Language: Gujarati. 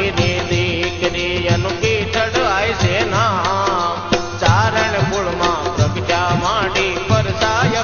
મારી દીકરી અનુકી ચડવાય છે નામ. ચારણ કુળમાં પ્રગટા માડી પર સાય